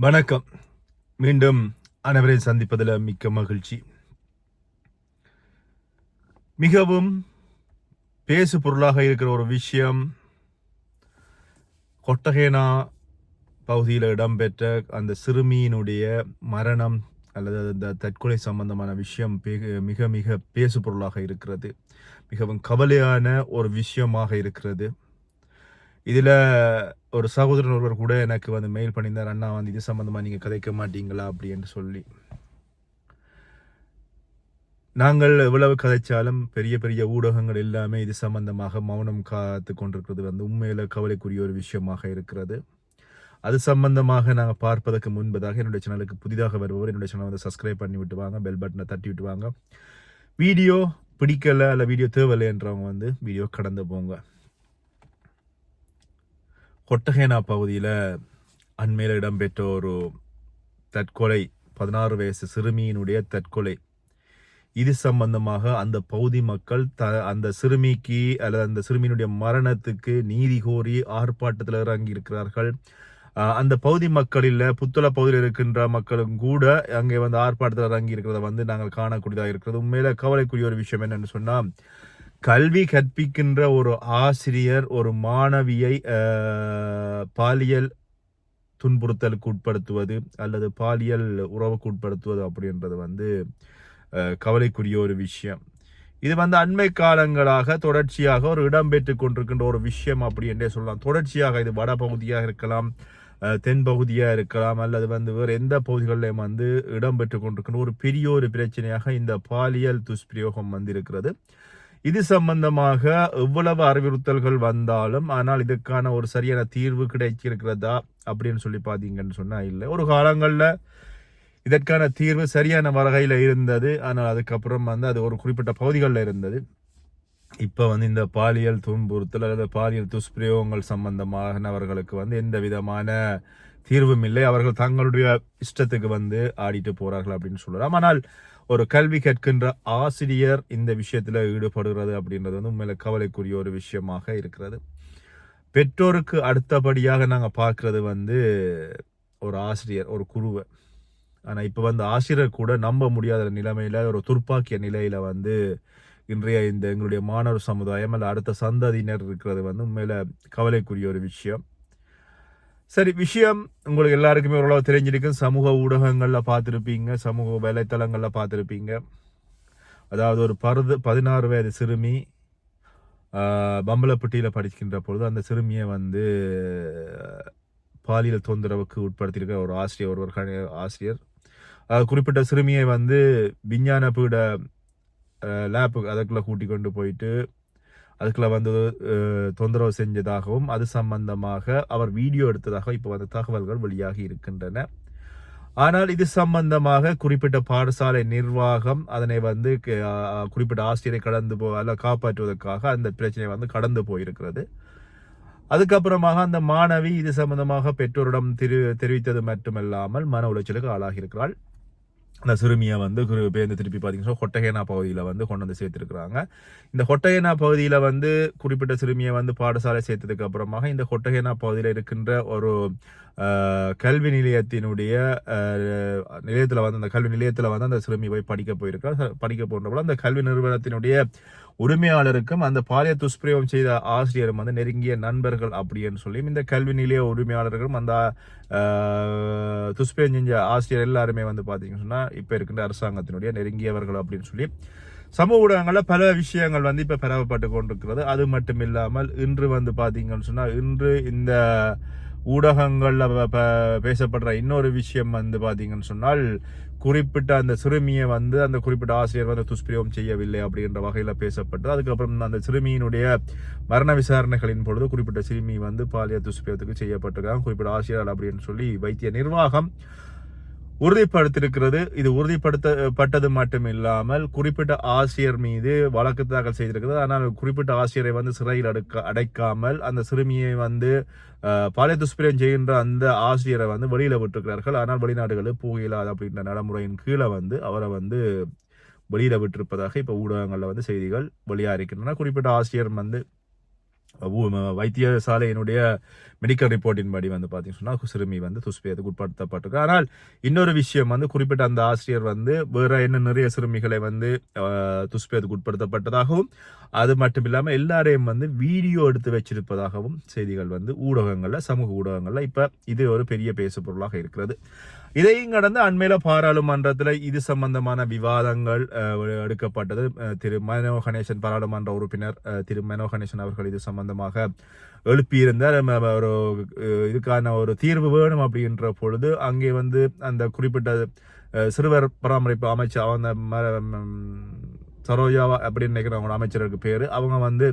வணக்கம். மீண்டும் அனைவரையும் சந்திப்பதில் மிக்க மகிழ்ச்சி. மிகவும் பேசு பொருளாக இருக்கிற ஒரு விஷயம் கொட்டகேனா பகுதியில் இடம்பெற்ற அந்த சிறுமியினுடைய மரணம் அல்லது அந்த தற்கொலை சம்பந்தமான விஷயம் மிக மிக பேசு பொருளாக இருக்கிறது. மிகவும் கவலையான ஒரு விஷயமாக இருக்கிறது. இதில் ஒரு சகோதரன் ஒருவர் கூட எனக்கு வந்து மெயில் பண்ணியிருந்தார். அண்ணா வந்து இது சம்மந்தமாக நீங்கள் கதைக்க மாட்டீங்களா? அப்படின்னு சொல்லி. நாங்கள் எவ்வளவு கதைச்சாலும் பெரிய பெரிய ஊடகங்கள் எல்லாமே இது சம்பந்தமாக மௌனம் காத்து கொண்டிருக்கிறது. வந்து உண்மையில் கவலைக்குரிய ஒரு விஷயமாக இருக்கிறது. அது சம்பந்தமாக நாங்கள் பார்ப்பதற்கு முன்பதாக என்னுடைய சேனலுக்கு புதிதாக வருபவர் என்னுடைய சேனலை வந்து சப்ஸ்கிரைப் பண்ணி விட்டுவாங்க பெல் பட்டனை தட்டி விட்டுவாங்க வீடியோ பிடிக்கலை அல்ல வீடியோ தேவையில்லை என்றவங்க வந்து வீடியோ கடந்து போங்க. கொட்டகேனா பகுதியில் அண்மையில் இடம்பெற்ற ஒரு தற்கொலை பதினாறு வயசு சிறுமியினுடைய தற்கொலை. இது சம்பந்தமாக அந்த பகுதி மக்கள் த அந்த சிறுமிக்கு அல்லது அந்த சிறுமியினுடைய மரணத்துக்கு நீதி கோரி ஆர்ப்பாட்டத்தில் இறங்கி இருக்கிறார்கள் அந்த பகுதி மக்களில் புத்தள பகுதியில் இருக்கின்ற மக்களும் கூட அங்கே வந்து ஆர்ப்பாட்டத்தில் இறங்கி இருக்கிறத வந்து நாங்கள் காணக்கூடியதாக இருக்கிறது. உண்மையில கவலைக்குரிய ஒரு விஷயம் என்னன்னு சொன்னால் கல்வி கற்பிக்கின்ற ஒரு ஆசிரியர் ஒரு மாணவியை பாலியல் துன்புறுத்தலுக்கு உட்படுத்துவது அல்லது பாலியல் உறவுக்கு உட்படுத்துவது அப்படின்றது வந்து கவலைக்குரிய ஒரு விஷயம். இது வந்து அண்மை காலங்களாக தொடர்ச்சியாக ஒரு இடம்பெற்று கொண்டிருக்கின்ற ஒரு விஷயம் அப்படி என்றே சொல்லலாம். தொடர்ச்சியாக இது வட பகுதியாக இருக்கலாம் தென்பகுதியாக தென் பகுதியாக இருக்கலாம் அல்லது வந்து வேறு எந்த பகுதிகளிலும் வந்து இடம்பெற்று கொண்டிருக்கின்ற ஒரு பெரிய ஒரு பிரச்சனையாக இந்த பாலியல் துஷ்பிரயோகம் வந்திருக்கிறது. இது சம்பந்தமாக எவ்வளவு அறிவுறுத்தல்கள் வந்தாலும் ஆனால் இதுக்கான ஒரு சரியான தீர்வு கிடைச்சிருக்கிறதா அப்படின்னு சொல்லி பார்த்தீங்கன்னு சொன்னால் இல்லை. ஒரு காலங்களில் இதற்கான தீர்வு சரியான வகையில் இருந்தது. ஆனால் அதுக்கப்புறம் வந்து அது ஒரு குறிப்பிட்ட பகுதிகளில் இருந்தது. இப்போ வந்து இந்த பாலியல் துன்புறுத்தல் அல்லது பாலியல் துஷ்பிரயோகங்கள் சம்பந்தமானவர்களுக்கு வந்து எந்த விதமான தீர்வும் இல்லை. அவர்கள் தங்களுடைய இஷ்டத்துக்கு வந்து ஆடிட்டு போகிறார்கள் அப்படின்னு சொல்லலாம். ஆனால் ஒரு கல்வி கற்கின்ற ஆசிரியர் இந்த விஷயத்தில் ஈடுபடுகிறது அப்படின்றது வந்து உண்மையில கவலைக்குரிய ஒரு விஷயமாக இருக்கிறது. பெற்றோருக்கு அடுத்தபடியாக நாங்கள் பார்க்குறது வந்து ஒரு ஆசிரியர் ஒரு குருவை ஆனால் இப்போ வந்து ஆசிரியர் கூட நம்ப முடியாத நிலைமையில் ஒரு துர்ப்பாக்கிய நிலையில் வந்து இன்றைய இந்த எங்களுடைய மாணவர் சமுதாயம் அல்ல அடுத்த சந்ததியினர் இருக்கிறது வந்து உண்மையில் கவலைக்குரிய ஒரு விஷயம். சரி விஷயம் உங்களுக்கு எல்லாருக்குமே ஓரளவு தெரிஞ்சிருக்கும். சமூக ஊடகங்களில் பார்த்துருப்பீங்க. சமூக வலைத்தளங்களில் பார்த்துருப்பீங்க. அதாவது ஒரு பருது பதினாறு வயது சிறுமி பம்பளப்பட்டியில் பம்பலப்பட்டியில் படிக்கின்ற பொழுது அந்த சிறுமியை வந்து பாலியல் தொந்தரவுக்கு உட்படுத்தியிருக்க ஒரு ஆசிரியர் ஒருவர் ஆசிரியர். குறிப்பிட்ட சிறுமியை வந்து விஞ்ஞான பீட லேப்பு அதுக்குள்ளே கூட்டி கொண்டு போயிட்டு அதுக்குள்ள வந்து தொந்தரவு செஞ்சதாகவும் அது சம்பந்தமாக அவர் வீடியோ எடுத்ததாக இப்போ வந்து தகவல்கள் வெளியாகி இருக்கின்றன. ஆனால் இது சம்பந்தமாக குறிப்பிட்ட பாடசாலை நிர்வாகம் அதனை வந்து குறிப்பிட்ட ஆசிரியரை கடந்து போ அல்ல காப்பாற்றுவதற்காக அந்த பிரச்சனை வந்து கடந்து போயிருக்கிறது. அதுக்கப்புறமாக அந்த மாணவி இது சம்பந்தமாக பெற்றோரிடம் தெரி தெரிவித்தது மட்டுமல்லாமல் மன உளைச்சலுக்கு ஆளாகியிருக்கிறாள். அந்த சிறுமியை வந்து குரு- பேருந்து திருப்பி பார்த்தீங்கன்னா கொட்டகேனா பகுதியில் வந்து கொண்டு வந்து சேர்த்துருக்குறாங்க. இந்த கொட்டகேனா பகுதியில் வந்து குறிப்பிட்ட சிறுமியை வந்து பாடசாலை சேர்த்ததுக்கு அப்புறமாக இந்த கொட்டகேனா பகுதியில் இருக்கின்ற ஒரு கல்வி நிலையத்தினுடைய நிலையத்தில் வந்து அந்த கல்வி நிலையத்தில் வந்து அந்த சிறுமி போய் படிக்க போயிருக்கார் படிக்க போன்றபோது அந்த கல்வி நிறுவனத்தினுடைய உரிமையாளருக்கும் அந்த பாலிய துஷ்பிரயோகம் செய்த ஆசிரியரும் வந்து நெருங்கிய நண்பர்கள் அப்படின்னு சொல்லி இந்த கல்வி நிலைய உரிமையாளர்களும் அந்த ஆஹ், துஷ்பிரயோகம் செஞ்ச ஆசிரியர் எல்லாருமே வந்து பார்த்தீங்கன்னு சொன்னால் இப்போ இருக்கின்ற அரசாங்கத்தினுடைய நெருங்கியவர்கள் அப்படின்னு சொல்லி சமூக ஊடகங்களில் பல விஷயங்கள் வந்து இப்போ பரவப்பட்டு கொண்டிருக்கிறது. அது மட்டும் இல்லாமல் இன்று வந்து பார்த்தீங்கன்னு சொன்னால் இன்று இந்த ஊடகங்களில் இப்போ பேசப்படுற இன்னொரு விஷயம் வந்து பார்த்தீங்கன்னு சொன்னால் குறிப்பிட்ட அந்த சிறுமியை வந்து அந்த குறிப்பிட்ட ஆசிரியர் வந்து துஷ்பிரயோகம் செய்யவில்லை அப்படின்ற வகையில் பேசப்பட்டு அதுக்கப்புறம் அந்த சிறுமியினுடைய மரண விசாரணைகளின் பொழுது குறிப்பிட்ட சிறுமி வந்து பாலியல் துஷ்பிரயோகத்துக்கு செய்யப்பட்டிருக்காங்க. குறிப்பிட்ட ஆசிரியர் அப்படின்னு சொல்லி வைத்திய நிர்வாகம் உறுதிப்படுத்தியிருக்கிறது. இது உறுதிப்படுத்தப்பட்டது மட்டும் இல்லாமல் குறிப்பிட்ட ஆசிரியர் மீது வழக்கு தாக்கல் செய்திருக்கிறது. ஆனால் குறிப்பிட்ட ஆசிரியரை வந்து சிறையில் அடைக்க அடைக்காமல் அந்த சிறுமியை வந்து அஹ், துஷ்பிரியம் செய்கின்ற அந்த ஆசிரியரை வந்து வெளியில் விட்டிருக்கிறார்கள். ஆனால் வெளிநாடுகளில் போகலாது அப்படின்ற நடைமுறையின் கீழே வந்து அவரை வந்து வெளியிட விட்டிருப்பதாக இப்போ ஊடகங்களில் வந்து செய்திகள் வெளியாக இருக்கின்றன குறிப்பிட்ட ஆசிரியர் வந்து வைத்தியசாலையினுடைய மெடிக்கல் ரிப்போர்ட்டின் படி வந்து பார்த்தீங்கன்னு சொன்னால் சிறுமி வந்து துஷ்பிரயத்துக்கு உட்படுத்தப்பட்டிருக்கு ஆனால் இன்னொரு விஷயம் வந்து குறிப்பிட்ட அந்த ஆசிரியர் வந்து வேற என்ன நிறைய சிறுமிகளை வந்து ஆஹ், உட்படுத்தப்பட்டதாகவும் அது மட்டும் இல்லாமல் எல்லாரையும் வந்து வீடியோ எடுத்து வச்சிருப்பதாகவும் செய்திகள் வந்து ஊடகங்களில் சமூக ஊடகங்களில் இப்போ இது ஒரு பெரிய பேசு பொருளாக இருக்கிறது. இதையும் கடந்து அண்மையில் பாராளுமன்றத்தில் இது சம்பந்தமான விவாதங்கள் எடுக்கப்பட்டது. திரு மனோ கணேசன் பாராளுமன்ற உறுப்பினர் திரு மனோ கணேசன் அவர்கள் இது சம்பந்தமாக எழுப்பியிருந்தார். நம்ம ஒரு இதுக்கான ஒரு தீர்வு வேணும் அப்படின்ற பொழுது அங்கே வந்து அந்த குறிப்பிட்ட சிறுவர் பராமரிப்பு அமைச்சர் அந்த சரோஜா அப்படின்னு நினைக்கிறவங்க அமைச்சருக்கு பேர். அவங்க வந்து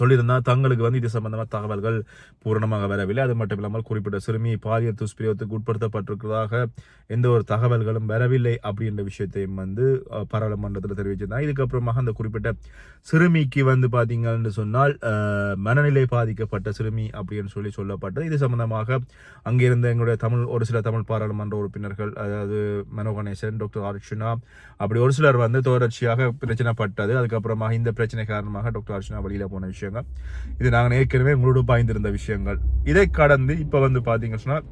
சொல்லியிருந்தால் தங்களுக்கு வந்து இது சம்பந்தமாக தகவல்கள் பூரணமாக வரவில்லை. அது மட்டும் இல்லாமல் குறிப்பிட்ட சிறுமி பாலியல் துஷ்பிரயோகத்துக்கு உட்படுத்தப்பட்டிருக்கிறதாக எந்த ஒரு தகவல்களும் வரவில்லை அப்படின்ற விஷயத்தையும் வந்து பாராளுமன்றத்தில் தெரிவிச்சிருந்தாங்க. இதுக்கப்புறமாக அந்த குறிப்பிட்ட சிறுமிக்கு வந்து பார்த்தீங்கன்னு சொன்னால் மனநிலை பாதிக்கப்பட்ட சிறுமி அப்படின்னு சொல்லி சொல்லப்பட்டது. இது சம்பந்தமாக அங்கிருந்த எங்களுடைய தமிழ் ஒரு சில தமிழ் பாராளுமன்ற உறுப்பினர்கள் அதாவது மனோ கணேசன் டாக்டர் அர்ச்சுனா அப்படி ஒரு சிலர் வந்து தொடர்ச்சியாக பிரச்சனைப்பட்டது அதுக்கப்புறமாக இந்த பிரச்சனை காரணமாக டாக்டர் அர்ச்சுனா வெளியில் போன விஷயங்கள். இது நாங்கள் ஏற்கனவே உங்களோட பாய்ந்திருந்த விஷயங்கள். இதை கடந்து இப்போ வந்து பார்த்தீங்கன்னு சொன்னால்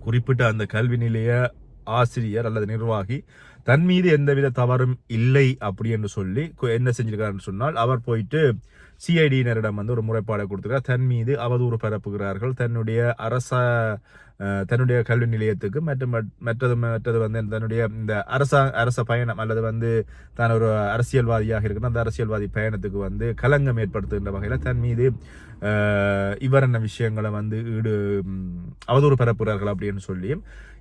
குறிப்பிட்ட அந்த கல்வி நிலைய ஆசிரியர் அல்லது நிர்வாகி தன் மீது எந்தவித தவறும் இல்லை அப்படி என்று சொல்லி கு- என்ன செஞ்சிருக்காருன்னு சொன்னால் அவர் போயிட்டு சிஐடியினரிடம் வந்து ஒரு முறைப்பாடை கொடுத்துருக்கார் தன் மீது அவதூறு பரப்புகிறார்கள். தன்னுடைய அரச தன்னுடைய கல்வி நிலையத்துக்கு மற்றும் மற்றது மற்றது வந்து தன்னுடைய இந்த அரசா அரச பயணம் அல்லது வந்து தான் ஒரு அரசியல்வாதியாக இருக்கிற அந்த அரசியல்வாதி பயணத்துக்கு வந்து களங்கம் ஏற்படுத்துகின்ற வகையில் தன் மீது இவரென்ன விஷயங்களை வந்து ஈடு அவதூறு பரப்புகிறார்கள் அப்படின்னு சொல்லி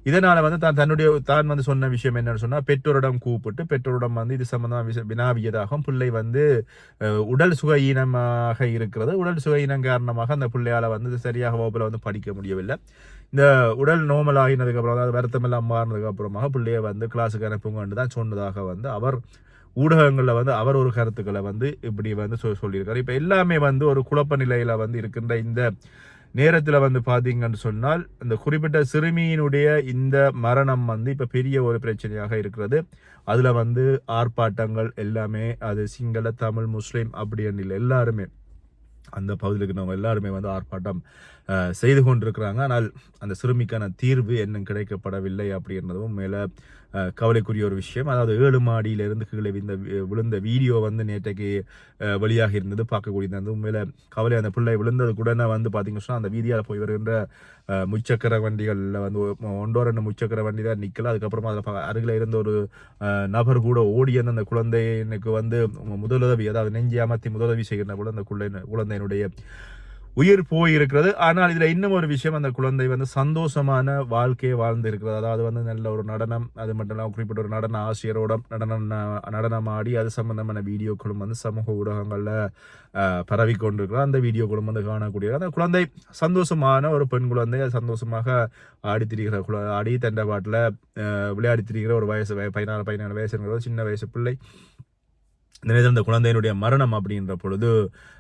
இதனால் வந்து தான் தன்னுடைய தான் வந்து சொன்ன விஷயம் என்னன்னு சொன்னால் பெற்றோரிடம் கூப்பிட்டு பெற்றோரிடம் வந்து இது சம்பந்தமாக விஷ- வினாவியதாகவும் பிள்ளை வந்து உடல் சுகஈனமாக இருக்கிறது. உடல் சுகஈனம் காரணமாக அந்த பிள்ளையால் வந்து சரியாக வகுப்புல வந்து படிக்க முடியவில்லை. இந்த உடல் நோமல் ஆகினதுக்கப்புறம் அதாவது வருத்தம் எல்லாம் மாறினதுக்கு அப்புறமாக வந்து கிளாஸுக்கு அனுப்புங்கன்னு தான் சொன்னதாக வந்து அவர் ஊடகங்களில் வந்து அவர் ஒரு கருத்துக்களை வந்து இப்படி வந்து சொ- சொல்லியிருக்காரு. இப்போ எல்லாமே வந்து ஒரு குழப்ப நிலையில் வந்து இருக்கின்ற இந்த நேரத்தில் வந்து பார்த்தீங்கன்னு சொன்னால் இந்த குறிப்பிட்ட சிறுமியினுடைய இந்த மரணம் வந்து இப்போ பெரிய ஒரு பிரச்சனையாக இருக்கிறது. அதில் வந்து ஆர்ப்பாட்டங்கள் எல்லாமே அது சிங்கள தமிழ் முஸ்லீம் அப்படின்னு இல்லை எல்லாருமே அந்த பகுதியில் இருக்கிறவங்க எல்லாருமே வந்து ஆர்ப்பாட்டம் செய்து கொண்டிருக்கிறாங்க. ஆனால் அந்த சிறுமிக்கான தீர்வு இன்னும் கிடைக்கப்படவில்லை அப்படின்றதும் மேலே கவலைக்குரிய ஒரு விஷயம். அதாவது ஏழு மாடியிலிருந்து கீழே விழுந்த வி- விழுந்த வீடியோ வந்து நேற்றைக்கு வெளியாக இருந்தது பார்க்கக்கூடியது. அந்த உண்மையில் கவலை. அந்த பிள்ளை விழுந்தது கூட வந்து பார்த்தீங்கன்னா சொன்னால் அந்த வீதியால் போய் வருகின்ற முச்சக்கர வண்டிகளில் வந்து ஒன்றோ ரெண்டு முச்சக்கர வண்டி தான் நிற்கல அதுக்கப்புறமா அதில் அருகில் இருந்த ஒரு நபர் கூட ஓடி வந்து அந்த குழந்தைனுக்கு வந்து முதலுதவி அதாவது நெஞ்சி அமர்த்தி முதலுதவி செய்கிற கூட அந்த குழந்தை குழந்தையினுடைய உயிர் போயிருக்கிறது. ஆனால் இதில் இன்னும் ஒரு விஷயம் அந்த குழந்தை வந்து சந்தோஷமான வாழ்க்கையை வாழ்ந்து இருக்கிறது அதாவது வந்து நல்ல ஒரு நடனம் அது மட்டும் இல்லாமல் குறிப்பிட்ட ஒரு நடன ஆசிரியரோட நடனம் ந- நடனம் ஆடி அது சம்பந்தமான வீடியோக்களும் வந்து சமூக ஊடகங்களில் அஹ், பரவி கொண்டிருக்கிறது அந்த வீடியோக்களும் வந்து காணக்கூடிய அந்த குழந்தை சந்தோஷமான ஒரு பெண் குழந்தை அது சந்தோஷமாக ஆடித்திரிகிற குழ ஆடி தண்டை பாட்டில் விளையாடி திரிகிற ஒரு வயசு பதினாறு பதினாலு பதினாலு வயசுங்கிற ஒரு சின்ன வயசு பிள்ளை. இந்த நேரத்தில் இந்த குழந்தையினுடைய மரணம் அப்படின்ற பொழுது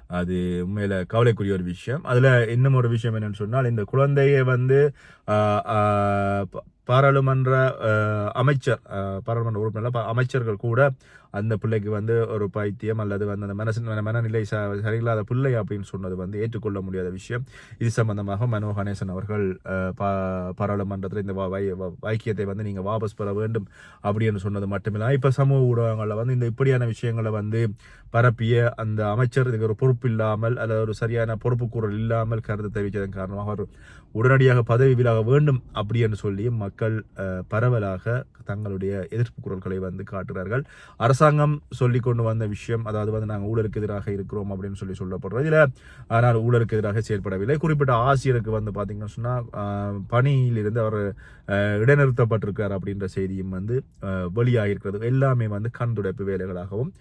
அது உண்மையில் கவலைக்குரிய ஒரு விஷயம். அதில் இன்னும் ஒரு விஷயம் என்னென்னு சொன்னால் இந்த குழந்தையை வந்து பாராளுமன்ற அமைச்சர் பாராளுமன்ற உறுப்பினர் அமைச்சர்கள் கூட அந்த பிள்ளைக்கு வந்து ஒரு பைத்தியம் அல்லது வந்து அந்த மனசு மனநிலை ச சரியில்லாத பிள்ளை அப்படின்னு சொன்னது வந்து ஏற்றுக்கொள்ள முடியாத விஷயம். இது சம்பந்தமாக மனோ கணேசன் அவர்கள் பா- பாராளுமன்றத்தில் இந்த வா- வை- வாக்கியத்தை வந்து நீங்கள் வாபஸ் பெற வேண்டும் அப்படின்னு சொன்னது மட்டுமில்லாமல் இப்போ சமூக ஊடகங்களில் வந்து இந்த இப்படியான விஷயங்களை வந்து பரப்பிய அந்த அமைச்சர் இதுக்கு ஒரு பொறுப்பு பொறுப்பு இல்லாமல் அல்லது ஒரு சரியான பொறுப்புக்கூறல் இல்லாமல் கருத்து தெரிவித்ததன் காரணமாக அவர் உடனடியாக பதவி விலக வேண்டும் அப்படி என்று சொல்லி மக்கள் பரவலாக தங்களுடைய எதிர்ப்பு குரல்களை வந்து காட்டுகிறார்கள். அரசாங்கம் சொல்லி கொண்டு வந்த விஷயம் அதாவது வந்து நாங்கள் ஊழலுக்கு எதிராக இருக்கிறோம் அப்படின்னு சொல்லி சொல்லப்படுறது இதில் ஆனால் ஊழலுக்கு எதிராக செயல்படவில்லை. குறிப்பிட்ட ஆசிரியருக்கு வந்து பார்த்தீங்கன்னு சொன்னால் பணியிலிருந்து அவர் இடைநிறுத்தப்பட்டிருக்கார் அப்படின்ற செய்தியும் வந்து வெளியாகிருக்கிறது எல்லாமே வந்து கண்துடைப்பு வேலைகளாகவும்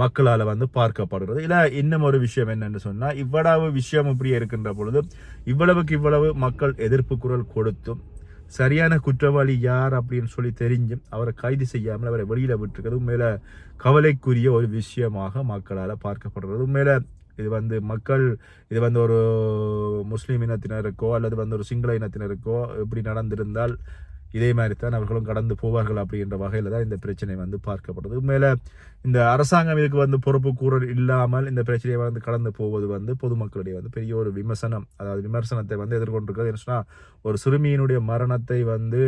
மக்களால் வந்து பார்க்கப்படுகிறது. இல்லை இன்னும் ஒரு விஷயம் என்னென்னு சொன்னால் இவ்வளவு விஷயம் இப்படியே இருக்கின்ற பொழுது இவ்வளவுக்கு இவ்வளவு மக்கள் எதிர்ப்பு குரல் கொடுத்தும் சரியான குற்றவாளி யார் அப்படின்னு சொல்லி தெரிஞ்சும் அவரை கைது செய்யாமல் அவரை வெளியில் விட்டுருக்கிறது உண்மையில கவலைக்குரிய ஒரு விஷயமாக மக்களால் பார்க்கப்படுறது உண்மையில இது வந்து மக்கள் இது வந்து ஒரு முஸ்லீம் இனத்தினருக்கோ அல்லது வந்து ஒரு சிங்கள இனத்தினருக்கோ இப்படி நடந்திருந்தால் இதே மாதிரி தான் அவர்களும் கடந்து போவார்கள் அப்படின்ற வகையில் தான் இந்த பிரச்சனை வந்து பார்க்கப்படுது. மேலே இந்த அரசாங்கம் இதுக்கு வந்து பொறுப்பு கூறல் இல்லாமல் இந்த பிரச்சனையை வந்து கடந்து போவது வந்து பொதுமக்களுடைய வந்து பெரிய ஒரு விமர்சனம். அதாவது விமர்சனத்தை வந்து எதிர்கொண்டிருக்கிறது. என்ன சொன்னால் ஒரு சிறுமியினுடைய மரணத்தை வந்து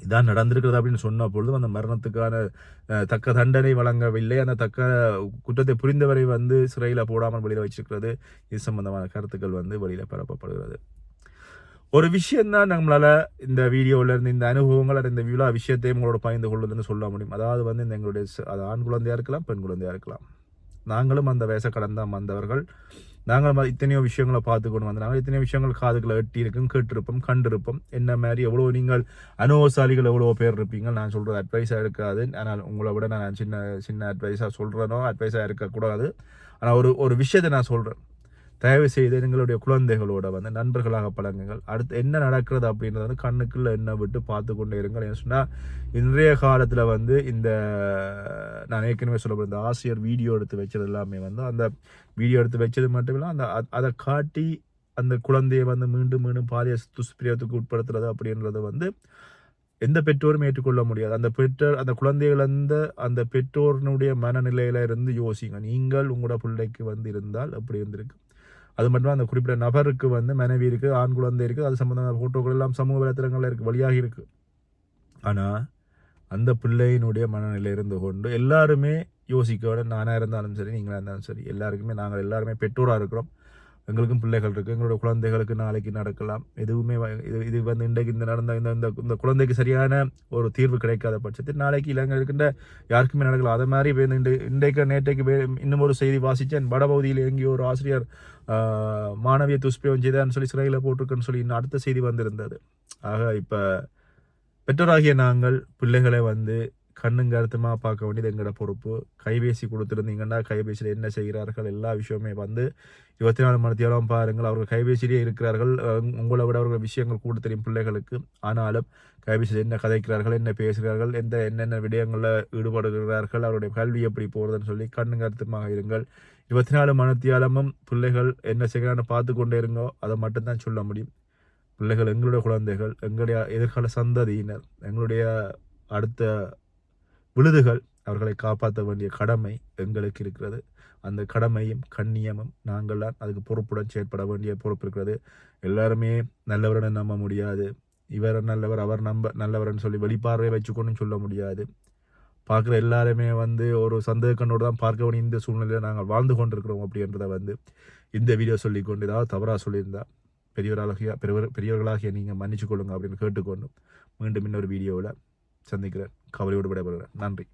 இதான் நடந்திருக்கிறது அப்படின்னு சொன்ன பொழுது அந்த மரணத்துக்கான தக்க தண்டனை வழங்கவில்லை. அந்த தக்க குற்றத்தை புரிந்தவரை வந்து சிறையில் போடாமல் வெளியில் வச்சிருக்கிறது. இது சம்பந்தமான கருத்துக்கள் வந்து வெளியில் பரப்பப்படுகிறது. ஒரு விஷயந்தான் நம்மளால் இந்த வீடியோல இருந்து இந்த அனுபவங்கள் இந்த விழா விஷயத்தையும் உங்களோட பகிர்ந்து கொள்வதுன்னு சொல்ல முடியும். அதாவது வந்து இந்த எங்களுடைய அது ஆண் குழந்தையாக இருக்கலாம் பெண் குழந்தையாக இருக்கலாம். நாங்களும் அந்த வயசை கடந்த வந்தவர்கள். நாங்களும் இத்தனையோ விஷயங்களை பார்த்து கொண்டு வந்தாங்க இத்தனையோ விஷயங்கள் காதுகளை எட்டி இருக்கும் கேட்டிருப்போம் கண்டிருப்போம். என்ன மாதிரி எவ்வளோ நீங்கள் அனுபவசாலிகள் எவ்வளோ பேர் இருப்பீங்க நான் சொல்கிறது அட்வைஸாக இருக்காது. ஆனால் உங்களை விட நான் சின்ன சின்ன அட்வைஸாக சொல்கிறேனோ அட்வைஸாக இருக்கக்கூடாது. ஆனால் ஒரு ஒரு விஷயத்தை நான் சொல்கிறேன் தயவு செய்து எங்களுடைய குழந்தைகளோட வந்து நண்பர்களாக பழங்குங்கள் அடுத்து என்ன நடக்கிறது அப்படின்றத வந்து கண்ணுக்குள்ளே என்ன விட்டு பார்த்து கொண்டே இருங்கள் ஏன்னு சொன்னால் இன்றைய காலத்தில் வந்து இந்த நான் ஏற்கனவே சொல்லப்படுற இந்த ஆசிரியர் வீடியோ எடுத்து வச்சது எல்லாமே வந்து அந்த வீடியோ எடுத்து வச்சது மட்டும் இல்லை அந்த அதை காட்டி அந்த குழந்தையை வந்து மீண்டும் மீண்டும் பாலிய துஷ்பிரியத்துக்கு உட்படுத்துறது அப்படின்றது வந்து எந்த பெற்றோரும் ஏற்றுக்கொள்ள முடியாது. அந்த பெற்றோர் அந்த குழந்தைகள் அந்த அந்த பெற்றோரினுடைய மனநிலையில இருந்து யோசிங்க. நீங்கள் உங்களோட பிள்ளைக்கு வந்து இருந்தால் அப்படி இருந்திருக்கு? அது மட்டும் அந்த குறிப்பிட்ட நபருக்கு வந்து மனைவி இருக்குது ஆண் குழந்தை இருக்குது அது சம்மந்தமான ஃபோட்டோக்கள் எல்லாம் சமூக வலைத்தளங்களில் இருக்குது வழியாக இருக்குது ஆனால் அந்த பிள்ளையினுடைய மனநிலை இருந்து கொண்டு எல்லாருமே யோசிக்க நானாக இருந்தாலும் சரி நீங்களாக இருந்தாலும் சரி எல்லாருக்குமே நாங்கள் எல்லாருமே பெற்றோராக இருக்கிறோம். எங்களுக்கும் பிள்ளைகள் இருக்குது எங்களோட குழந்தைகளுக்கு நாளைக்கு நடக்கலாம். எதுவுமே இது இது வந்து இன்றைக்கு இந்த நடந்த இந்த இந்த இந்த குழந்தைக்கு சரியான ஒரு தீர்வு கிடைக்காத பட்சத்தில் நாளைக்கு இளைஞர்கள் இருக்கின்ற யாருக்குமே நடக்கலாம் அதை மாதிரி இப்போ இந்த இன்றைக்கு நேற்றைக்கு வே- இன்னும் ஒரு செய்தி வாசித்தேன். வடபகுதியில் எங்கேயோ ஒரு ஆசிரியர் மாணவிய மாணவியை துஷ்பிரயோகம் செய்தான்னு சொல்லி சிறையில் போட்டிருக்குன்னு சொல்லி இன்னும் அடுத்த செய்தி வந்திருந்தது. ஆக இப்போ பெற்றோராகிய நாங்கள் பிள்ளைகளை வந்து கண்ணும் அர்த்தமாக பார்க்க வேண்டியது எங்களோட பொறுப்பு. கைபேசி கொடுத்துருந்தீங்கன்னா கைபேசியில் என்ன செய்கிறார்கள் எல்லா விஷயமே வந்து இருபத்தி நாலு மணி நேரம் பாருங்கள். அவர்கள் கைபேசியிலே இருக்கிறார்கள். உங்களை விட அவர்கள் விஷயங்கள் கூட தெரியும் பிள்ளைகளுக்கு. ஆனாலும் கைபேசியில் என்ன கதைக்கிறார்கள் என்ன பேசுகிறார்கள் எந்த என்னென்ன விடயங்களில் ஈடுபடுகிறார்கள் அவருடைய கல்வி எப்படி போகிறதுன்னு சொல்லி கண்ணும் கருத்துமாக இருங்கள். இருபத்தி நாலு மணித்தியாலமும் பிள்ளைகள் என்ன செய்கிறான்னு பார்த்து கொண்டே இருங்கோ. அதை மட்டும்தான் சொல்ல முடியும். பிள்ளைகள் எங்களுடைய குழந்தைகள் எங்களுடைய எதிர்கால சந்ததியினர் எங்களுடைய அடுத்த விழுதுகள் அவர்களை காப்பாற்ற வேண்டிய கடமை எங்களுக்கு இருக்கிறது. அந்த கடமையும் கண்ணியமும் நாங்கள் தான். அதுக்கு பொறுப்புடன் செயற்பட வேண்டிய பொறுப்பு இருக்கிறது. எல்லாருமே நல்லவரை நம்ப முடியாது. இவர் நல்லவர் அவர் நம்ப நல்லவர்னு சொல்லி வெளிப்பார்வை வச்சுக்கொண்டு சொல்ல முடியாது. பார்க்குற எல்லாருமே வந்து ஒரு சந்தேக கண்ணோடு தான் பார்க்க வேண்டிய இந்த சூழ்நிலையில் நாங்கள் வாழ்ந்து கொண்டிருக்கிறோம் அப்படின்றத வந்து இந்த வீடியோ சொல்லிக்கொண்டு ஏதாவது தவறாக சொல்லியிருந்தா பெரியவராகிய பெரியவர் பெரியவர்களாகிய நீங்கள் மன்னிச்சு கொள்ளுங்க அப்படின்னு கேட்டுக்கொண்டு மீண்டும் இன்னொரு வீடியோவில் சந்திக்கிறேன். கவலையோடு விடைபெறுகிறேன் நன்றி.